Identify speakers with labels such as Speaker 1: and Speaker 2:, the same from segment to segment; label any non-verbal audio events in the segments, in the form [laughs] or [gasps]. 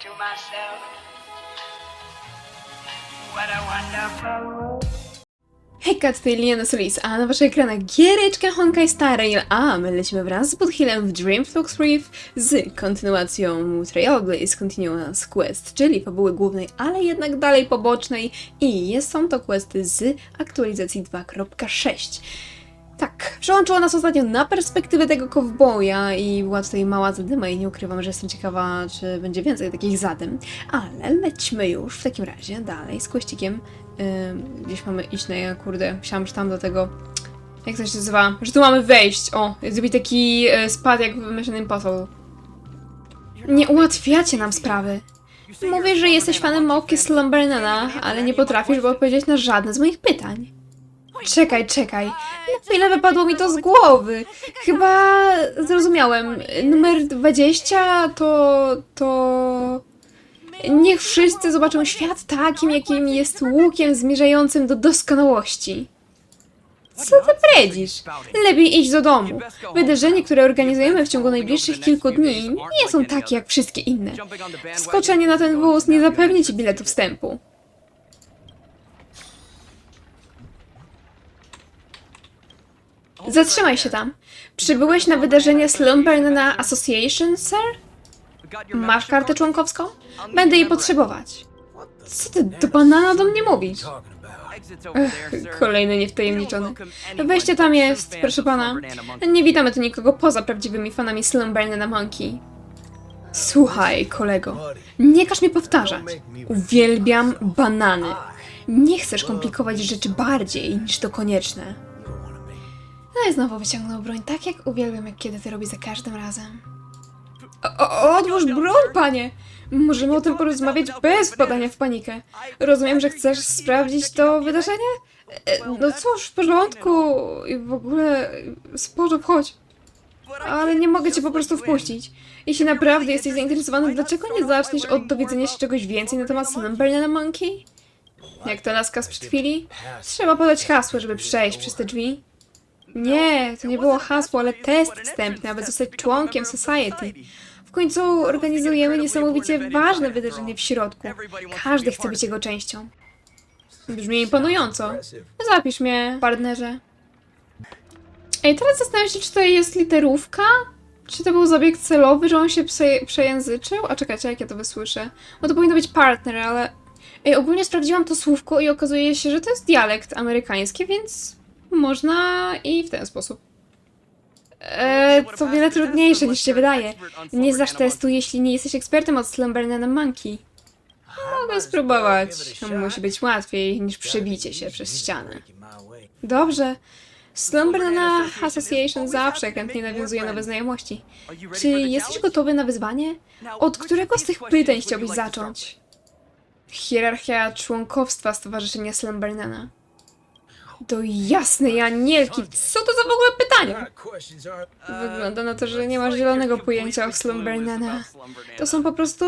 Speaker 1: to myself, what a wonderful world.
Speaker 2: Hejka, tutaj Solis, a na waszych ekranach giereczka Honkai Star Rail, a my lecimy wraz z Podhillem w Dreamflux Reef z kontynuacją Trailblaze Continuous Quest, czyli fabuły głównej, ale jednak dalej pobocznej i są to questy z aktualizacji 2.6. Tak, przełączyło nas ostatnio na perspektywę tego kowboja i była tutaj mała zadyma i nie ukrywam, że jestem ciekawa, czy będzie więcej takich zadym. Ale lećmy już w takim razie dalej z kościkiem. Ym, gdzieś mamy iść na ja, kurde, myślałam, że tam do tego... Jak to się nazywa? Że tu mamy wejść, o, zrobić taki e, spad jak w Mission Impossible. Nie ułatwiacie nam sprawy. Mówisz, że jesteś fanem małpki Slumbernana, ale nie potrafisz odpowiedzieć na żadne z moich pytań. Czekaj, czekaj. Na chwilę wypadło mi to z głowy. Chyba zrozumiałem. Numer 20 to. to. Niech wszyscy zobaczą świat takim, jakim jest łukiem zmierzającym do doskonałości. Co ty bredzisz? Lepiej idź do domu. Wydarzenia, które organizujemy w ciągu najbliższych kilku dni, nie są takie jak wszystkie inne. Skoczenie na ten wóz nie zapewni ci biletu wstępu. Zatrzymaj się tam. Przybyłeś na wydarzenie Slumbernana Association, sir? Masz kartę członkowską? Będę jej potrzebować. Co ty do banana do mnie mówisz? Kolejny niewtajemniczony. Wejście tam jest, proszę pana. Nie witamy tu nikogo poza prawdziwymi fanami Slumbernana Monkey. Słuchaj, kolego, nie każ mi powtarzać. Uwielbiam banany. Nie chcesz komplikować rzeczy bardziej niż to konieczne. No i znowu wyciągnął broń, tak jak uwielbiam, jak kiedy to robi za każdym razem. O, odłóż broń, panie! Możemy o tym porozmawiać bez wpadania w panikę. Rozumiem, że chcesz sprawdzić to wydarzenie? E, No cóż, w porządku i w ogóle sporo wchodź. Ale nie mogę cię po prostu wpuścić. Jeśli naprawdę jesteś zainteresowany, dlaczego nie zaczniesz od dowiedzenia się czegoś więcej na temat Slumberland Monkey? Jak ta laska sprzed chwili? Trzeba podać hasło, żeby przejść przez te drzwi. Nie, to nie było hasło, ale test wstępny, aby zostać członkiem Society. W końcu organizujemy niesamowicie ważne wydarzenie w środku. Każdy chce być jego częścią. Brzmi imponująco. Zapisz mnie, partnerze. Ej, teraz zastanawiam się, czy to jest literówka? Czy to był zabieg celowy, że on się prze przejęzyczył? A czekajcie, jak ja to wysłyszę. Bo to powinno być partner, ale... Ej, ogólnie sprawdziłam to słówko i okazuje się, że to jest dialekt amerykański, więc można i w ten sposób. Eee, to wiele trudniejsze niż się wydaje. Nie zdasz testu, jeśli nie jesteś ekspertem od Slumbernana Monkey. Mogę spróbować. Musi być łatwiej niż przebicie się przez ścianę. Dobrze. Slumbernana Association zawsze chętnie nawiązuje nowe znajomości. Czy jesteś gotowy na wyzwanie? Od którego z tych pytań chciałbyś zacząć? Hierarchia członkowstwa Stowarzyszenia Slumbernana. Do jasnej anielki, co to za w ogóle pytanie? Wygląda na to, że nie masz zielonego pojęcia o Slumbernana. To są po prostu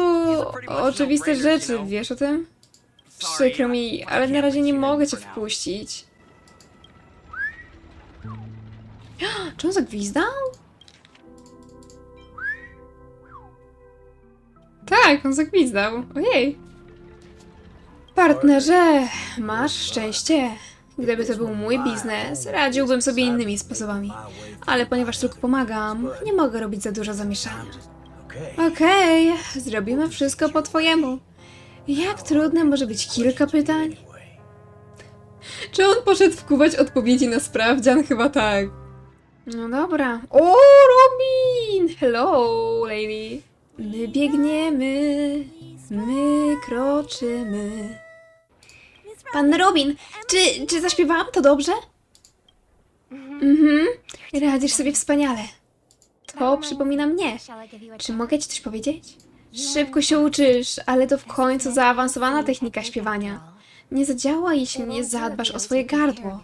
Speaker 2: oczywiste rzeczy, wiesz o tym? Przykro mi, ale na razie nie mogę cię wpuścić. [gasps] Czy on zagwizdał? Tak, on zagwizdał. Ojej. Partnerze, masz szczęście. Gdyby to był mój biznes, radziłbym sobie innymi sposobami. Ale ponieważ tylko pomagam, nie mogę robić za dużo zamieszania. Okej, zrobimy wszystko po twojemu. Jak trudne może być kilka pytań? Czy on poszedł wkuwać odpowiedzi na sprawdzian? Chyba tak. No dobra. O, Robin! Hello, lady. My biegniemy, my kroczymy. Pan Robin, czy, czy zaśpiewałam to dobrze? Mhm, radzisz sobie wspaniale. To przypomina mnie. Czy mogę ci coś powiedzieć? Szybko się uczysz, ale to w końcu zaawansowana technika śpiewania. Nie zadziała, jeśli nie zadbasz o swoje gardło.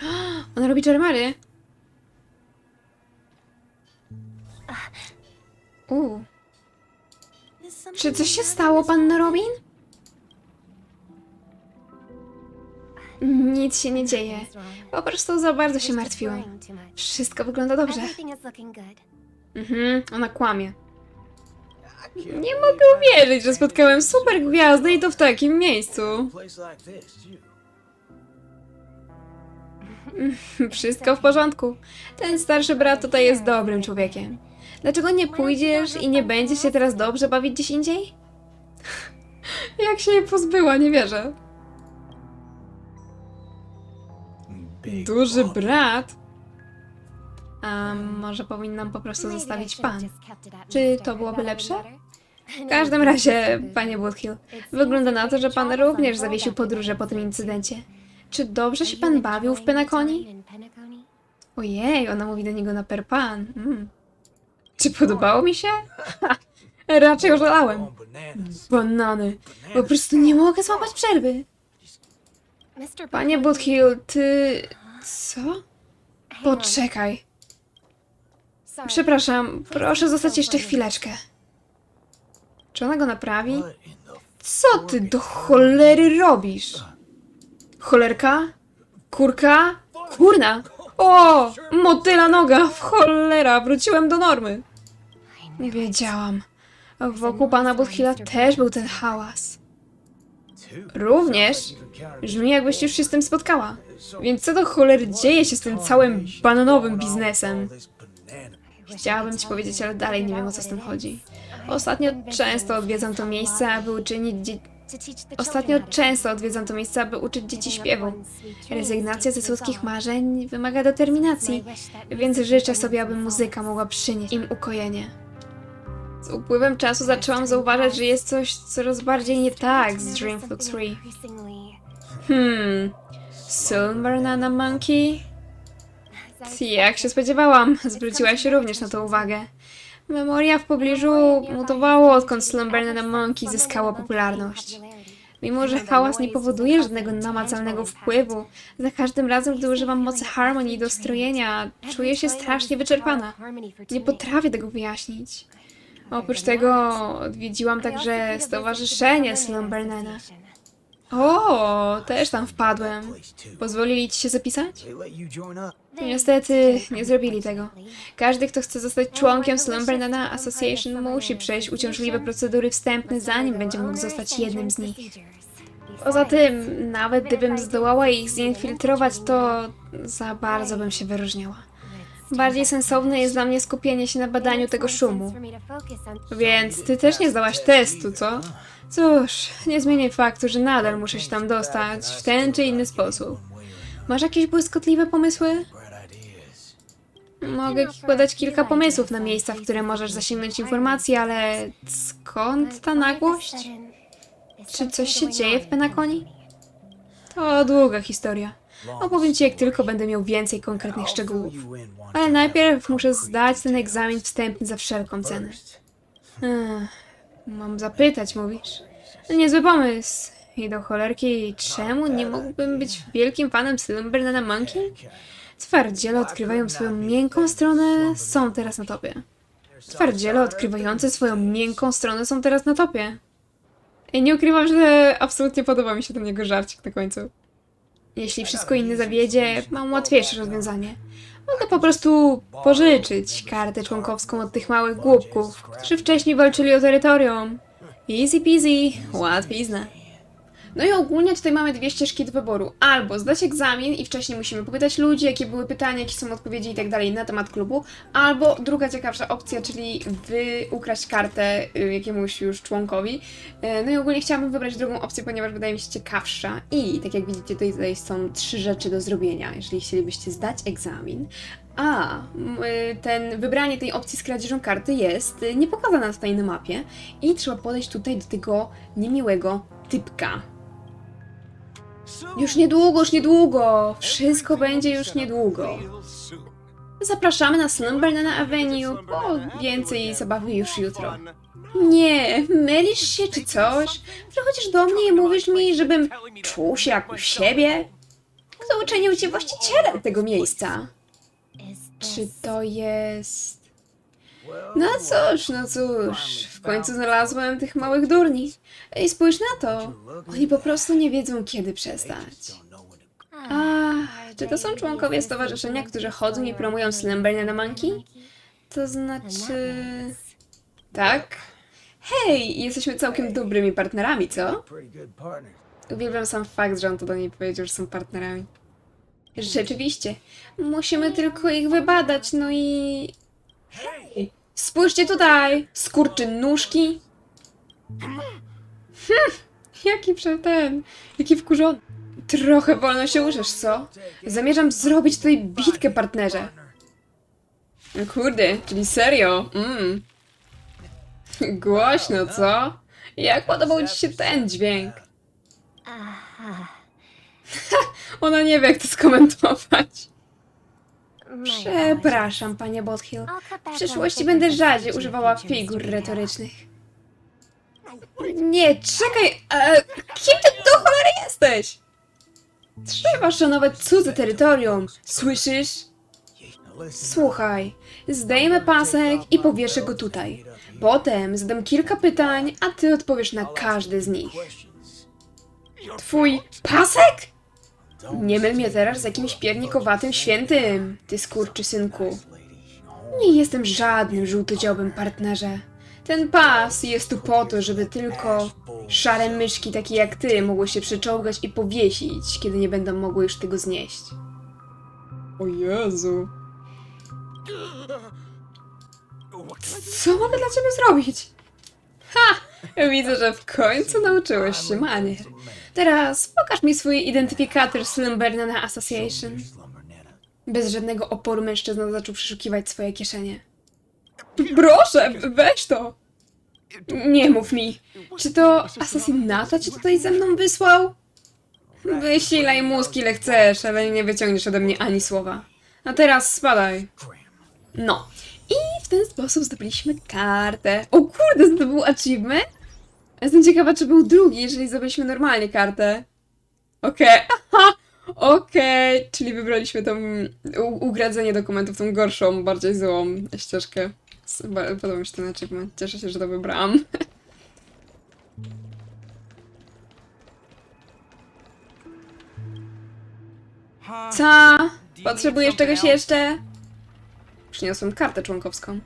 Speaker 2: [gasps] On robi czarmary. Czy coś się stało, panno Robin? Nic się nie dzieje. Po prostu za bardzo się martwiłam. Wszystko wygląda dobrze. Mhm, ona kłamie. Nie mogę uwierzyć, że spotkałem super gwiazdę i to w takim miejscu. [laughs] Wszystko w porządku. Ten starszy brat tutaj jest dobrym człowiekiem. Dlaczego nie pójdziesz i nie będziesz się teraz dobrze bawić gdzieś indziej? [laughs] Jak się jej pozbyła, nie wierzę. Duży brat? A może powinnam po prostu zostawić pan? Czy to byłoby lepsze? W każdym [laughs] razie, panie Woodhill, wygląda na to, że pan również zawiesił podróże po tym incydencie. Czy dobrze się pan bawił w Penaconi? Ojej, ona mówi do niego na per pan. Mm. Czy podobało mi się? [laughs] Raczej ożalałem. Banany. Po prostu nie mogę złapać przerwy. Panie Woodhill, ty... Co? Poczekaj. Przepraszam, proszę zostać jeszcze chwileczkę. Czy ona go naprawi? Co ty do cholery robisz? Cholerka? Kurka? Kurna! O! Motyla noga! W cholera! Wróciłem do normy! Nie wiedziałam. Wokół pana Budhilla też był ten hałas. Również brzmi jakbyś już się z tym spotkała. Więc co do cholery dzieje się z tym całym bananowym biznesem? Chciałabym ci powiedzieć, ale dalej nie wiem o co z tym chodzi. Ostatnio często odwiedzam to miejsce, aby uczynić Ostatnio często odwiedzam to miejsce, aby uczyć dzieci śpiewu. Rezygnacja ze słodkich marzeń wymaga determinacji, więc życzę sobie, aby muzyka mogła przynieść im ukojenie. Z upływem czasu zaczęłam zauważać, że jest coś coraz bardziej nie tak z Dreamflux 3. Hmm... Soul Banana Monkey? Jak się spodziewałam, zwróciłaś również na to uwagę. Memoria w pobliżu mutowało, odkąd Slumber Banana Monkey zyskało popularność. Mimo, że hałas nie powoduje żadnego namacalnego wpływu, za każdym razem, gdy używam mocy harmonii i dostrojenia, czuję się strasznie wyczerpana. Nie potrafię tego wyjaśnić. Oprócz tego odwiedziłam także stowarzyszenie Slumbernana. O, też tam wpadłem. Pozwolili ci się zapisać? Niestety nie zrobili tego. Każdy, kto chce zostać członkiem Slumbernana Association, musi przejść uciążliwe procedury wstępne, zanim będzie mógł zostać jednym z nich. Poza tym, nawet gdybym zdołała ich zinfiltrować, to za bardzo bym się wyróżniała. Bardziej sensowne jest dla mnie skupienie się na badaniu tego szumu. Więc ty też nie zdałaś testu, co? Cóż, nie zmienię faktu, że nadal muszę się tam dostać w ten czy inny sposób. Masz jakieś błyskotliwe pomysły? Mogę ci podać kilka pomysłów na miejsca, w które możesz zasięgnąć informacji, ale skąd ta nagłość? Czy coś się dzieje w Penaconi? To długa historia. Opowiem ci, jak tylko będę miał więcej konkretnych szczegółów. Ale najpierw muszę zdać ten egzamin wstępny za wszelką cenę. Ech, mam zapytać, mówisz? Niezły pomysł. I do cholerki, czemu nie mógłbym być wielkim fanem Slumber Monkey? Twardziele odkrywają swoją miękką stronę, są teraz na topie. Twardziele odkrywające swoją miękką stronę są teraz na topie. I nie ukrywam, że absolutnie podoba mi się ten jego żarcik na końcu. Jeśli wszystko inne zawiedzie, mam łatwiejsze rozwiązanie. Mogę po prostu pożyczyć kartę członkowską od tych małych głupków, którzy wcześniej walczyli o terytorium. Easy peasy, łatwizna. No i ogólnie tutaj mamy dwie ścieżki do wyboru. Albo zdać egzamin i wcześniej musimy popytać ludzi, jakie były pytania, jakie są odpowiedzi i tak dalej na temat klubu. Albo druga ciekawsza opcja, czyli wy ukraść kartę y, jakiemuś już członkowi. E, No i ogólnie chciałabym wybrać drugą opcję, ponieważ wydaje mi się ciekawsza. I tak jak widzicie, tutaj, tutaj są trzy rzeczy do zrobienia, jeżeli chcielibyście zdać egzamin. A, y, ten, wybranie tej opcji z kradzieżą karty jest y, niepokazane tutaj na mapie i trzeba podejść tutaj do tego niemiłego typka. Już niedługo, już niedługo. Wszystko będzie już niedługo. Zapraszamy na Slumberna Avenue, bo więcej zabawy już jutro. Nie, mylisz się czy coś? Przychodzisz do mnie i mówisz mi, żebym czuł się jak u siebie? Kto uczynił cię właścicielem tego miejsca? Czy to jest... No cóż, no cóż, w końcu znalazłem tych małych durni. Ej, spójrz na to. Oni po prostu nie wiedzą, kiedy przestać. A, czy to są członkowie stowarzyszenia, którzy chodzą i promują Slumber na Monkey? To znaczy... Tak? Hej, jesteśmy całkiem dobrymi partnerami, co? Uwielbiam sam fakt, że on to do niej powiedział, że są partnerami. Rzeczywiście. Musimy tylko ich wybadać, no i... Hej! Spójrzcie tutaj! Skurczy nóżki! Hm, jaki prze ten... Jaki wkurzony. Trochę wolno się urzesz, co? Zamierzam zrobić tutaj bitkę, partnerze. No Kurde, czyli serio? Mm. Głośno, co? Jak podobał ci się ten dźwięk? [laughs] Ona nie wie, jak to skomentować. Przepraszam, panie Bothill. W przyszłości będę rzadziej używała figur retorycznych. Nie, czekaj, e, kim ty do cholery jesteś? Trzeba szanować cudze terytorium, słyszysz? Słuchaj, zdejmę pasek i powieszę go tutaj. Potem zadam kilka pytań, a ty odpowiesz na każde z nich. Twój pasek? Nie myl mnie teraz z jakimś piernikowatym świętym, ty skurczysynku.
Speaker 3: lady. No.
Speaker 2: Nie jestem żadnym żółtodziobym partnerze. Ten pas jest tu po to, żeby tylko szare myszki takie jak ty mogły się przyczołgać i powiesić, kiedy nie będą mogły już tego znieść. O Jezu. Co mogę dla ciebie zrobić? Ha! Widzę, że w końcu nauczyłeś się manier. Teraz pokaż mi swój identyfikator Slumberna Association. Bez żadnego oporu mężczyzna zaczął przeszukiwać swoje kieszenie. Proszę, weź to! Nie mów mi. Czy to asasynata cię tutaj ze mną wysłał? Wysilaj mózg ile chcesz, ale nie wyciągniesz ode mnie ani słowa. A teraz spadaj. No. I w ten sposób zdobyliśmy kartę. O kurde, to był achievement? Jestem ciekawa, czy był drugi, jeżeli zdobyliśmy normalnie kartę. Okej, aha, okej, czyli wybraliśmy tą ugradzenie dokumentów, tą gorszą, bardziej złą ścieżkę. Podoba mi się ten achievement, cieszę się, że to wybrałam. Co? Potrzebujesz czegoś jeszcze? Przyniosłem kartę członkowską.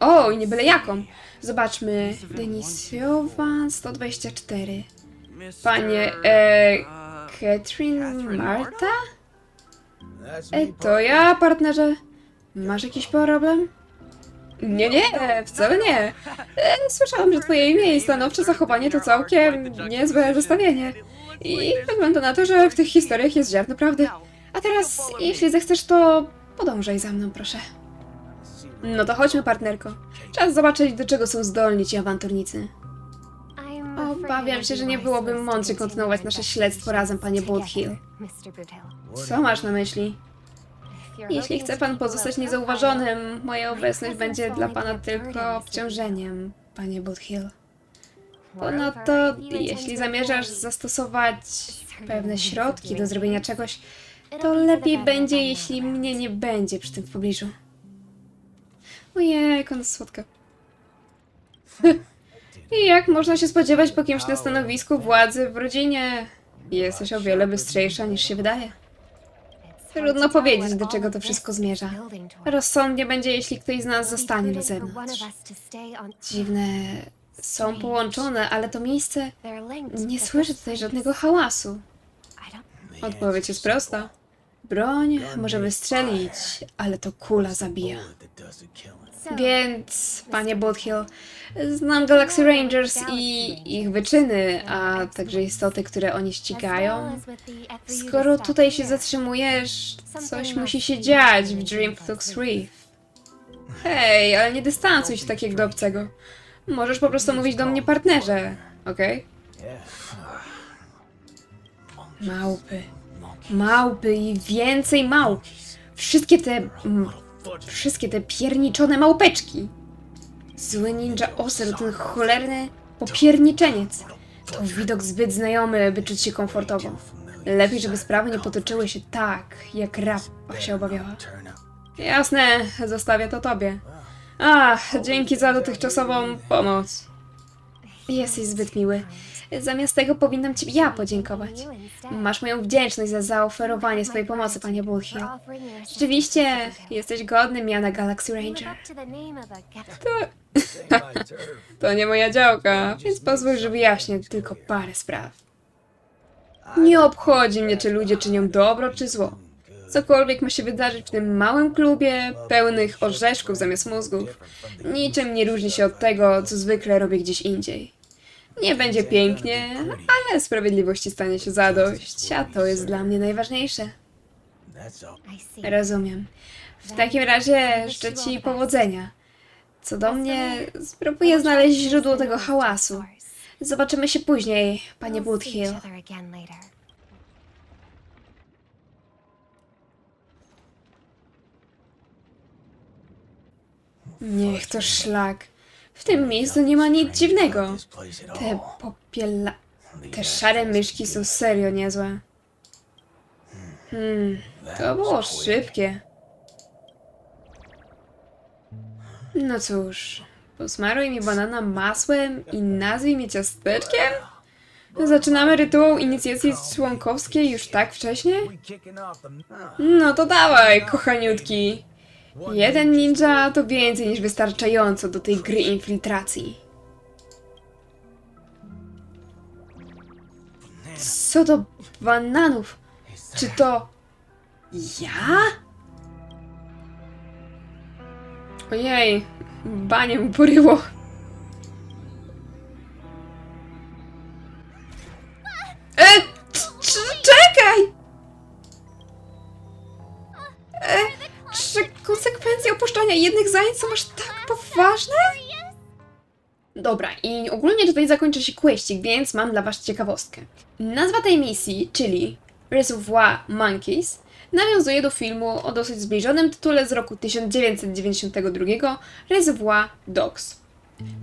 Speaker 2: O, i nie byle jaką. Zobaczmy. Denisowa 124. Panie, e, Catherine Marta? E, to ja, partnerze. Masz jakiś problem? Nie, nie, wcale nie. E, słyszałam, że twoje imię i stanowcze zachowanie to całkiem niezłe zestawienie. I wygląda na to, że w tych historiach jest ziarno prawdy. A teraz, jeśli zechcesz, to podążaj za mną, proszę. No to chodźmy, partnerko. Czas zobaczyć, do czego są zdolni ci awanturnicy. Obawiam się, że nie byłoby mądrze kontynuować nasze śledztwo razem, panie Boothill. Co masz na myśli? Jeśli chce pan pozostać niezauważonym, moja obecność będzie dla pana tylko obciążeniem, panie Boothill. Ponadto, jeśli zamierzasz zastosować pewne środki do zrobienia czegoś, to lepiej będzie, jeśli mnie nie będzie przy tym w pobliżu. Ojej, ona słodka. [laughs] I jak można się spodziewać po kimś na stanowisku władzy w rodzinie? Jesteś o wiele bystrzejsza niż się wydaje. Trudno powiedzieć, do czego to wszystko zmierza. Rozsądnie będzie, jeśli ktoś z nas zostanie na zewnątrz. Dziwne, są połączone, ale to miejsce nie słyszę tutaj żadnego hałasu. Odpowiedź jest prosta. Broń może wystrzelić, ale to kula zabija. Więc, panie Boothill, znam Galaxy Rangers i ich wyczyny, a także istoty, które oni ścigają. Skoro tutaj się zatrzymujesz, coś musi się dziać w Dreamflux Reef. Hej, ale nie dystansuj się tak jak do obcego. Możesz po prostu mówić do mnie partnerze, okej?
Speaker 3: Yeah.
Speaker 2: Małpy. Małpy i więcej małp. Wszystkie te... mm, Wszystkie te pierniczone małpeczki. Zły ninja Oser, ten cholerny popierniczeniec. To widok zbyt znajomy, by czuć się komfortowo. Lepiej, żeby sprawy nie potoczyły się tak, jak Rappa się obawiała. Jasne, zostawię to tobie. Ach, dzięki za dotychczasową pomoc. Jesteś zbyt miły. Zamiast tego powinnam ci ja podziękować. Masz moją wdzięczność za zaoferowanie swojej pomocy, panie Bullhill. Rzeczywiście jesteś godny miana Galaxy Ranger. To, [laughs] to nie moja działka, więc pozwól, że wyjaśnię tylko parę spraw. Nie obchodzi mnie, czy ludzie czynią dobro, czy zło. Cokolwiek ma się wydarzyć w tym małym klubie, pełnych orzeszków zamiast mózgów, niczym nie różni się od tego, co zwykle robię gdzieś indziej. Nie będzie pięknie, ale sprawiedliwości stanie się zadość, a to jest dla mnie najważniejsze. Rozumiem. W takim razie życzę ci powodzenia. Co do mnie, spróbuję znaleźć źródło tego hałasu. Zobaczymy się później, panie Woodhill. Niech to szlak. W tym miejscu nie ma nic dziwnego. Te popiela... Te szare myszki są serio niezłe. Hmm, to było szybkie. No cóż, posmaruj mi banana masłem i nazwij mnie ciasteczkiem? Zaczynamy rytuał inicjacji członkowskiej już tak wcześnie? No to dawaj, kochaniutki. Jeden ninja to więcej niż wystarczająco do tej gry infiltracji. Co do bananów? Czy to... Ja? Ojej, banie mu poryło. Jednych zajęć są aż tak poważne? Dobra, i ogólnie tutaj zakończy się questik, więc mam dla was ciekawostkę. Nazwa tej misji, czyli Reservoir Monkeys, nawiązuje do filmu o dosyć zbliżonym tytule z roku 1992 Reservoir Dogs.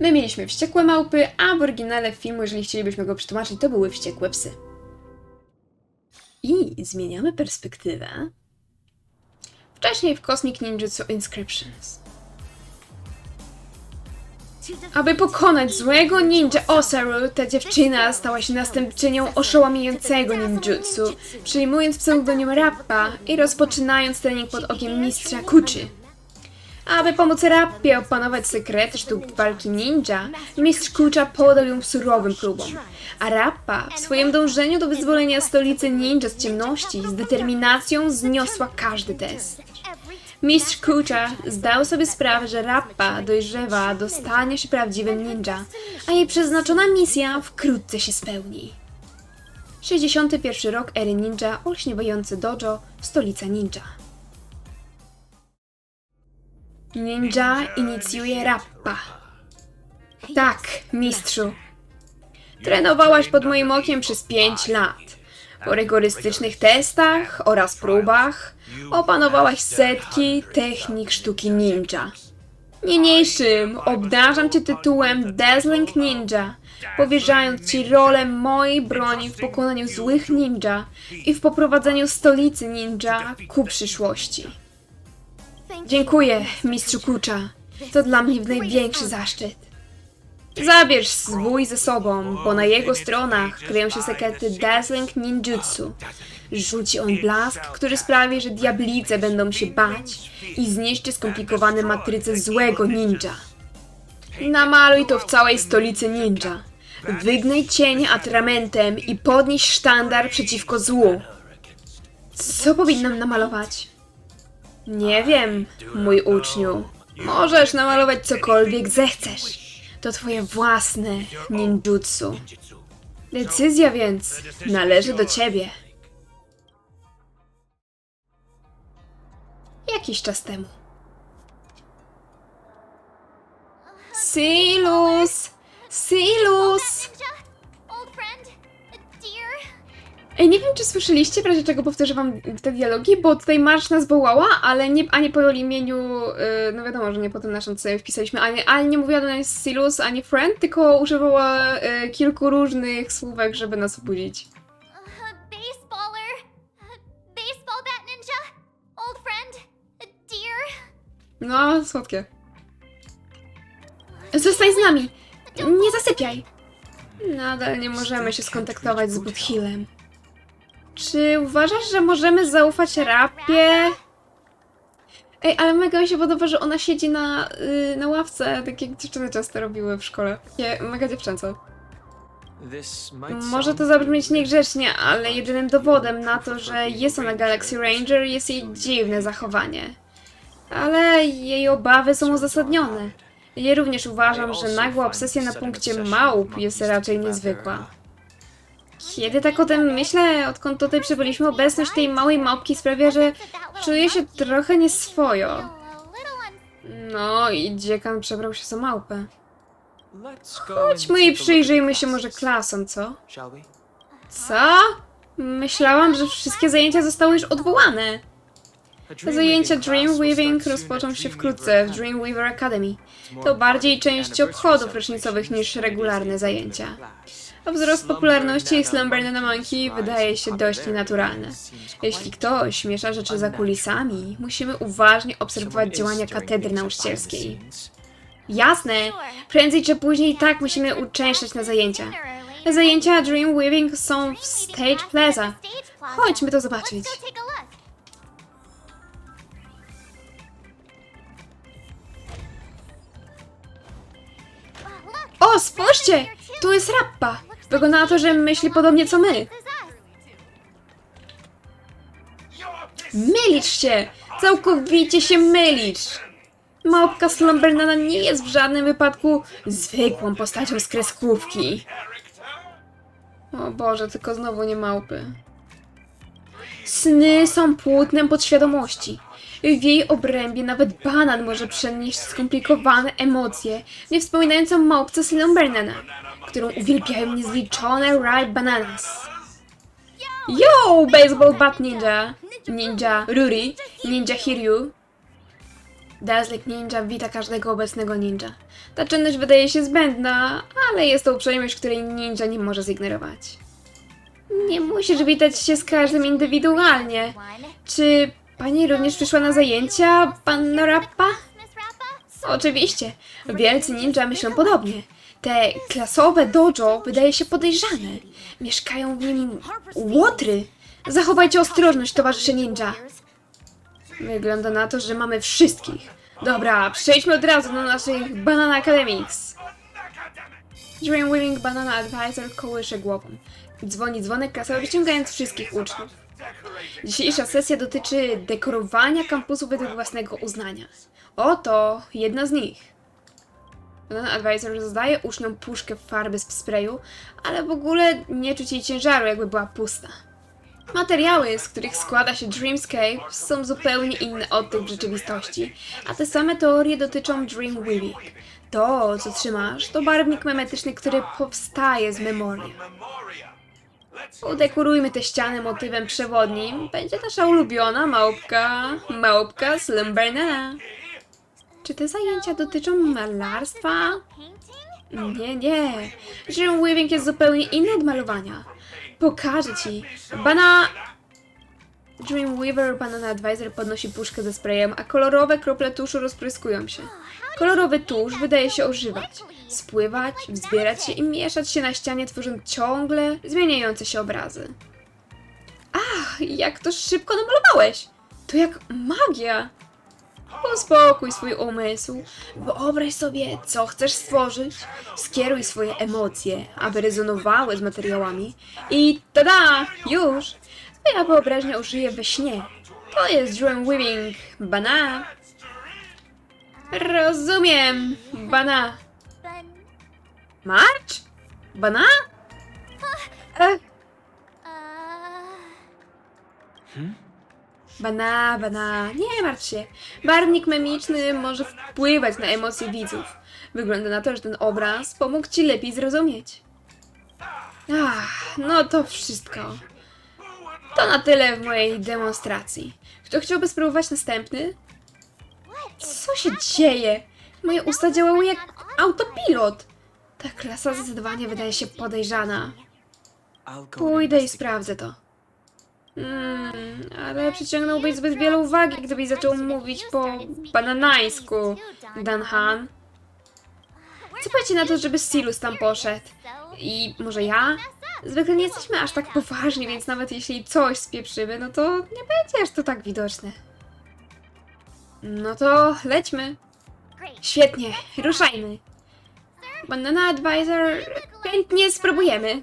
Speaker 2: My mieliśmy wściekłe małpy, a w oryginale filmu, jeżeli chcielibyśmy go przetłumaczyć, to były wściekłe psy. I zmieniamy perspektywę. Wcześniej w Cosmic Ninjutsu Inscriptions. Aby pokonać złego ninja Osaru, ta dziewczyna stała się następczynią oszałamiającego ninjutsu, przyjmując pseudonim Rappa i rozpoczynając trening pod okiem mistrza Kuchi. Aby pomóc Rappie opanować sekrety sztuk walki ninja, mistrz Kucha podał ją surowym próbom, a Rappa w swoim dążeniu do wyzwolenia stolicy ninja z ciemności z determinacją zniosła każdy test. Mistrz Kucha zdał sobie sprawę, że Rappa dojrzewa do stania się prawdziwym ninja, a jej przeznaczona misja wkrótce się spełni. 61 rok ery ninja, olśniewający dojo, stolica ninja. Ninja inicjuje Rappa. Tak, mistrzu. Trenowałaś pod moim okiem przez 5 lat. Po rygorystycznych testach oraz próbach opanowałaś setki technik sztuki ninja. Niniejszym obdarzam cię tytułem Dazzling Ninja, powierzając ci rolę mojej broni w pokonaniu złych ninja i w poprowadzeniu stolicy ninja ku przyszłości. Dziękuję, mistrzu Kucza. To dla mnie największy zaszczyt. Zabierz zwój ze sobą, bo na jego stronach kryją się sekrety Dazzling Ninjutsu. Rzuci on blask, który sprawi, że diablice będą się bać i zniszczy skomplikowane matryce złego ninja. Namaluj to w całej stolicy ninja. Wygnaj cień atramentem i podnieś sztandar przeciwko złu. Co powinnam namalować? Nie wiem, mój uczniu. Możesz namalować cokolwiek zechcesz. To twoje własne ninjutsu. Decyzja więc należy do ciebie. Jakiś czas temu. Silus! Silus! Ej, nie wiem, czy słyszeliście, w razie czego powtórzę wam te dialogi, bo tutaj Marsz nas wołała, ale nie, ani po imieniu, yy, no wiadomo, że nie po tym naszym, co sobie wpisaliśmy, ani, ani nie mówiła do nas Silus, ani Friend, tylko używała yy, kilku różnych słówek, żeby nas obudzić.
Speaker 4: Baseballer. Baseball bat ninja. Old friend, dear.
Speaker 2: No, słodkie. Zostań z nami! Nie zasypiaj! Nadal nie możemy się skontaktować z Boothillem. Czy uważasz, że możemy zaufać rapie? Ej, ale mega mi się podoba, że ona siedzi na, y, na ławce, tak jak dziewczyny często robiły w szkole. Nie, mega dziewczęco. Może to zabrzmieć niegrzecznie, ale jedynym dowodem na to, że jest ona Galaxy Ranger jest jej dziwne zachowanie. Ale jej obawy są uzasadnione. Ja również uważam, że nagła obsesja na punkcie małp jest raczej niezwykła. Kiedy tak o tym myślę, odkąd tutaj przybyliśmy, obecność tej małej małpki sprawia, że czuję się trochę nieswojo. No i dziekan przebrał się za małpę.
Speaker 5: Chodźmy
Speaker 2: i przyjrzyjmy się może klasom, co? Co? Myślałam, że wszystkie zajęcia zostały już odwołane. Zajęcia Dreamweaving rozpoczą się wkrótce w Dreamweaver Academy. To bardziej część obchodów rocznicowych niż regularne zajęcia. A wzrost popularności Slumber Monkey wydaje się dość nienaturalny. Jeśli ktoś miesza rzeczy za kulisami, musimy uważnie obserwować działania katedry nauczycielskiej. Jasne, prędzej czy później tak musimy uczęszczać na zajęcia. Zajęcia Dreamweaving są w Stage Plaza. Chodźmy to zobaczyć. O, spójrzcie! Tu jest Rappa! Wygląda na to, że myśli podobnie co my. Mylisz się! Całkowicie się mylisz! Małpka Slumbernana nie jest w żadnym wypadku zwykłą postacią z kreskówki. O Boże, tylko znowu nie małpy. Sny są płótnem podświadomości. W jej obrębie nawet banan może przenieść skomplikowane emocje, nie wspominając o małpce Slumbernana, którą uwielbiają niezliczone Ripe Bananas. Yo, baseball bat ninja! Ninja Ruri, ninja Hiryu. Dazzling Ninja wita każdego obecnego ninja. Ta czynność wydaje się zbędna, ale jest to uprzejmość, której ninja nie może zignorować. Nie musisz witać się z każdym indywidualnie. Czy pani również przyszła na zajęcia, panno Rappa? Oczywiście. Wielcy ninja myślą podobnie. Te klasowe dojo wydaje się podejrzane. Mieszkają w nim łotry. Zachowajcie ostrożność, towarzysze ninja. Wygląda na to, że mamy wszystkich. Dobra, przejdźmy od razu do naszych Banana Academics. Dreamweaving Banana Advisor kołysze głową. Dzwoni dzwonek klasowy, wyciągając wszystkich uczniów. Dzisiejsza sesja dotyczy dekorowania kampusu według własnego uznania. Oto jedna z nich. Banana Advisor zadaje uczniom puszkę farby z sprayu, ale w ogóle nie czuć jej ciężaru, jakby była pusta. Materiały, z których składa się Dreamscape, są zupełnie inne od tych w rzeczywistości, a te same teorie dotyczą Dreamweaving. To, co trzymasz, to barwnik memetyczny, który powstaje z memoria. Udekorujmy te ściany motywem przewodnim. Będzie nasza ulubiona małpka, małpka Slumbernana. Czy te zajęcia dotyczą malarstwa? Nie, nie. Dreamweaving jest zupełnie inny od malowania. Pokażę ci. Bana... Dreamweaver Banana Advisor podnosi puszkę ze sprayem, a kolorowe krople tuszu rozpryskują się. Kolorowy tusz wydaje się ożywać, spływać, wzbierać się i mieszać się na ścianie, tworząc ciągle zmieniające się obrazy. Ach, jak to szybko namalowałeś! To jak magia! Uspokój swój umysł. Wyobraź sobie, co chcesz stworzyć. Skieruj swoje emocje, aby rezonowały z materiałami. I tada! Już! Twoja wyobraźnia użyje we śnie. To jest Dream Weaving. Bana! Rozumiem! Bana!
Speaker 4: Ben.
Speaker 2: March? Bana? E. Bana, bana, nie martw się. Barwnik memiczny może wpływać na emocje widzów. Wygląda na to, że ten obraz pomógł ci lepiej zrozumieć. Ach, no to wszystko. To na tyle w mojej demonstracji. Kto chciałby spróbować następny? Co się dzieje? Moje usta działały jak autopilot. Ta klasa zdecydowanie wydaje się podejrzana. Pójdę i sprawdzę to. Hmm, ale przyciągnąłbyś zbyt wiele uwagi, gdybyś zaczął mówić po bananajsku, Dan Han. Co powiecie na to, żeby Silus tam poszedł? I może ja? Zwykle nie jesteśmy aż tak poważni, więc nawet jeśli coś spieprzymy, no to nie będzie aż to tak widoczne. No to lećmy. Świetnie, ruszajmy. Banana Advisor, chętnie spróbujemy.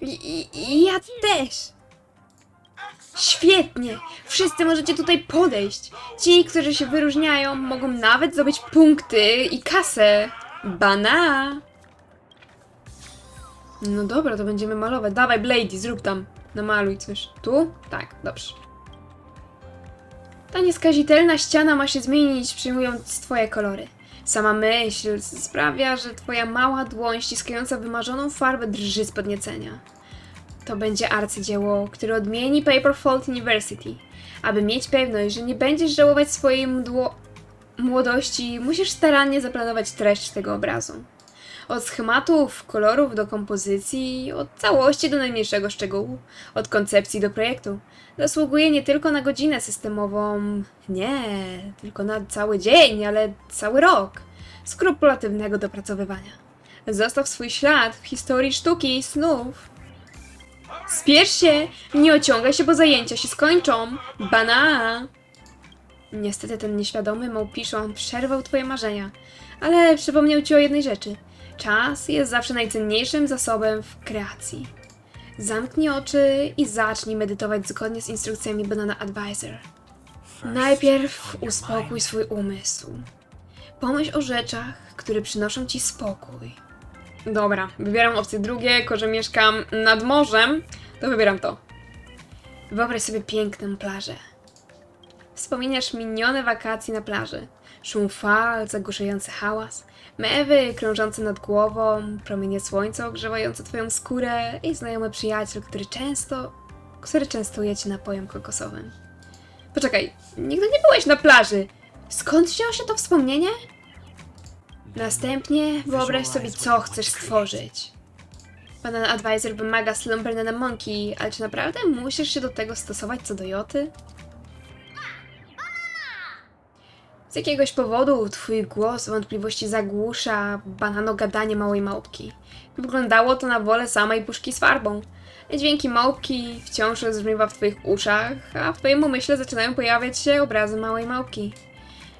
Speaker 2: I, i ja też. Świetnie! Wszyscy możecie tutaj podejść. Ci, którzy się wyróżniają, mogą nawet zdobyć punkty i kasę. Bana! No dobra, to będziemy malować. Dawaj, Blady, zrób tam. Namaluj coś. Tu? Tak, dobrze. Ta nieskazitelna ściana ma się zmienić, przyjmując twoje kolory. Sama myśl sprawia, że twoja mała dłoń ściskająca wymarzoną farbę drży z podniecenia. To będzie arcydzieło, które odmieni Paper Fault University. Aby mieć pewność, że nie będziesz żałować swojej mdło... młodości, musisz starannie zaplanować treść tego obrazu. Od schematów, kolorów do kompozycji, od całości do najmniejszego szczegółu, od koncepcji do projektu. Zasługuje nie tylko na godzinę systemową, nie, tylko na cały dzień, ale cały rok skrupulatywnego dopracowywania. Zostaw swój ślad w historii sztuki i snów. Spiesz się! Nie ociągaj się, bo zajęcia się skończą! Bana! Niestety ten nieświadomy małpiszon przerwał twoje marzenia, ale przypomniał ci o jednej rzeczy. Czas jest zawsze najcenniejszym zasobem w kreacji. Zamknij oczy i zacznij medytować zgodnie z instrukcjami Banana Advisor. Najpierw uspokój swój umysł. Pomyśl o rzeczach, które przynoszą ci spokój. Dobra, wybieram opcję drugie, jako że mieszkam nad morzem, to wybieram to. Wyobraź sobie piękną plażę. Wspominasz minione wakacje na plaży. Szum fal, zagłuszający hałas, mewy krążące nad głową, promienie słońca ogrzewające twoją skórę i znajomy przyjaciel, który często, który częstuje cię napojem kokosowym. Poczekaj, nigdy nie byłeś na plaży. Skąd wzięło się to wspomnienie? Następnie wyobraź sobie, co chcesz stworzyć. Banana Advisor wymaga Slumber na Monkey, ale czy naprawdę musisz się do tego stosować co do Joty? Z jakiegoś powodu twój głos wątpliwości zagłusza banano gadanie małej małpki. Wyglądało to na wolę samej puszki z farbą. Dźwięki małpki wciąż rozbrzmiewa w twoich uszach, a w twoim umyśle zaczynają pojawiać się obrazy małej małpki.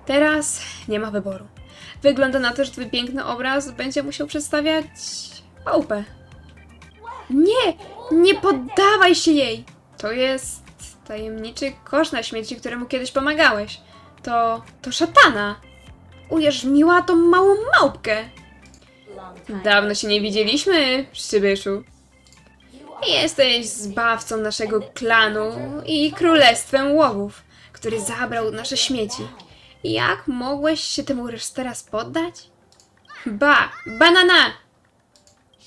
Speaker 2: Teraz nie ma wyboru. Wygląda na to, że twój piękny obraz będzie musiał przedstawiać małpę. Nie! Nie poddawaj się jej! To jest tajemniczy kosz na śmieci, któremu kiedyś pomagałeś. To... to szatana! Ujarzmiła tą małą małpkę! Dawno się nie widzieliśmy, przybyszu. Jesteś zbawcą naszego klanu i królestwem łowów, który zabrał nasze śmieci. Jak mogłeś się temu teraz poddać? Ba! Banana!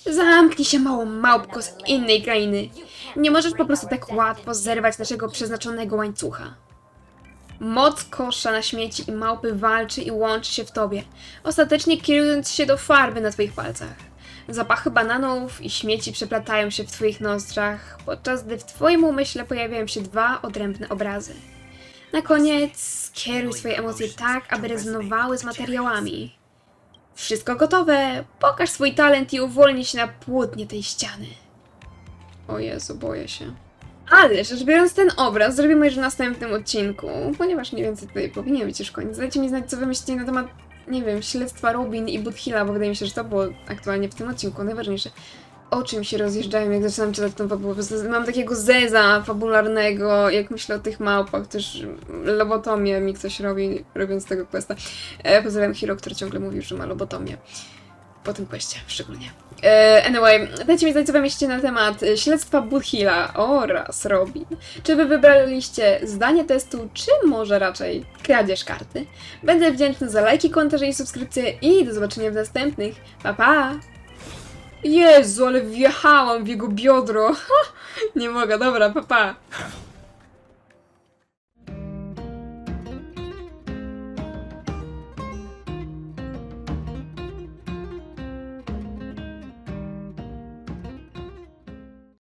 Speaker 2: Zamknij się, małą małpko z innej krainy. Nie możesz po prostu tak łatwo zerwać naszego przeznaczonego łańcucha. Moc kosza na śmieci i małpy walczy i łączy się w tobie, ostatecznie kierując się do farby na twoich palcach. Zapachy bananów i śmieci przeplatają się w twoich nozdrzach, podczas gdy w twoim umyśle pojawiają się dwa odrębne obrazy. Na koniec skieruj swoje emocje tak, aby rezonowały z materiałami. Wszystko gotowe. Pokaż swój talent i uwolnij się na płótnie tej ściany. O Jezu, boję się. Ale rzecz biorąc ten obraz, zrobimy już w następnym odcinku, ponieważ mniej więcej tutaj powinien być już koniec. Dajcie mi znać, co wy myślicie na temat, nie wiem, śledztwa Robin i Boothilla, bo wydaje mi się, że to było aktualnie w tym odcinku najważniejsze. Oczy mi się rozjeżdżają, jak zaczynam czytać tą fabułę. Mam takiego zeza fabularnego, jak myślę o tych małpach, też lobotomię mi ktoś robi, robiąc tego questa. E, pozdrawiam Hiro, który ciągle mówił, że ma lobotomię. Po tym questie szczególnie. E, anyway, dajcie mi znać, co wy myślicie na temat e, śledztwa Boothilla oraz Robin. Czy wy wybraliście zdanie testu, czy może raczej kradzież karty? Będę wdzięczna za lajki, komentarze i subskrypcje i do zobaczenia w następnych. Pa, pa! Jezu, ale wjechałam w jego biodro. [laughs] Nie mogę, dobra, pa, pa.